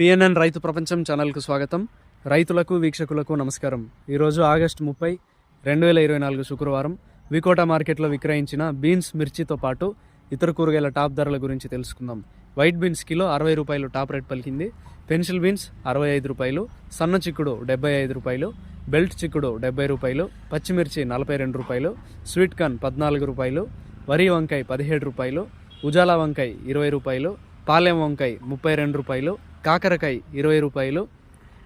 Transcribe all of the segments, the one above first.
PNN రైతు ప్రపంచం ఛానల్కు స్వాగతం. రైతులకు వీక్షకులకు నమస్కారం. ఈరోజు ఆగస్టు ముప్పై రెండు వేల ఇరవై నాలుగు శుక్రవారం వికోటా మార్కెట్లో విక్రయించిన బీన్స్ మిర్చితో పాటు ఇతర కూరగాయల టాప్ ధరల గురించి తెలుసుకుందాం. వైట్ బీన్స్ కిలో అరవై రూపాయలు టాప్ రేట్ పలికింది. పెన్సిల్ బీన్స్ అరవై ఐదు రూపాయలు సన్న చిక్కుడు డెబ్బై ఐదు రూపాయలు బెల్ట్ చిక్కుడు డెబ్బై రూపాయలు పచ్చిమిర్చి నలభై రెండు రూపాయలు స్వీట్ కార్న్ పద్నాలుగు రూపాయలు వరి వంకాయ పదిహేడు రూపాయలు ఉజాలా వంకాయ ఇరవై రూపాయలు పాలెం వంకాయ ముప్పై రెండు రూపాయలు కాకరకాయ ఇరవై రూపాయలు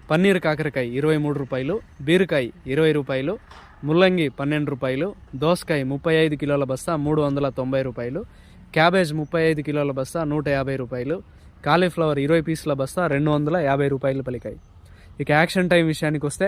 పన్నీర్ కాకరకాయ ఇరవై మూడు రూపాయలు బీరకాయ ఇరవై రూపాయలు ముల్లంగి పన్నెండు రూపాయలు దోసకాయ ముప్పై ఐదు కిలోల బస్తా మూడు వందల తొంభై రూపాయలు క్యాబేజ్ ముప్పై ఐదు కిలోల బస్తా నూట యాభై రూపాయలు కాలీఫ్లవర్ ఇరవై పీసుల బస్తా రెండు వందల యాభై రూపాయలు పలికాయి. ఇక యాక్షన్ టైం విషయానికి వస్తే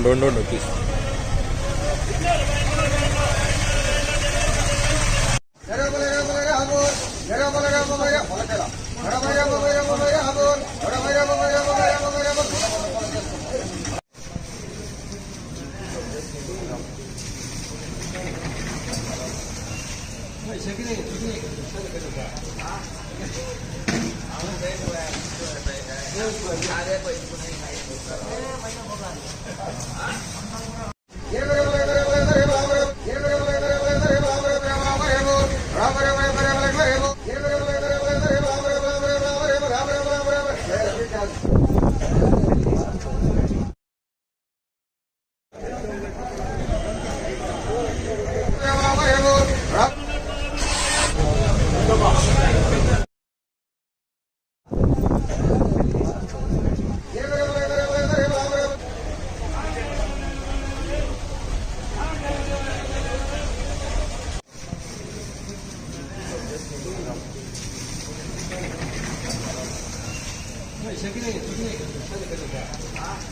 no, no, no, no. 大家好大家好啊这个好的谢啊。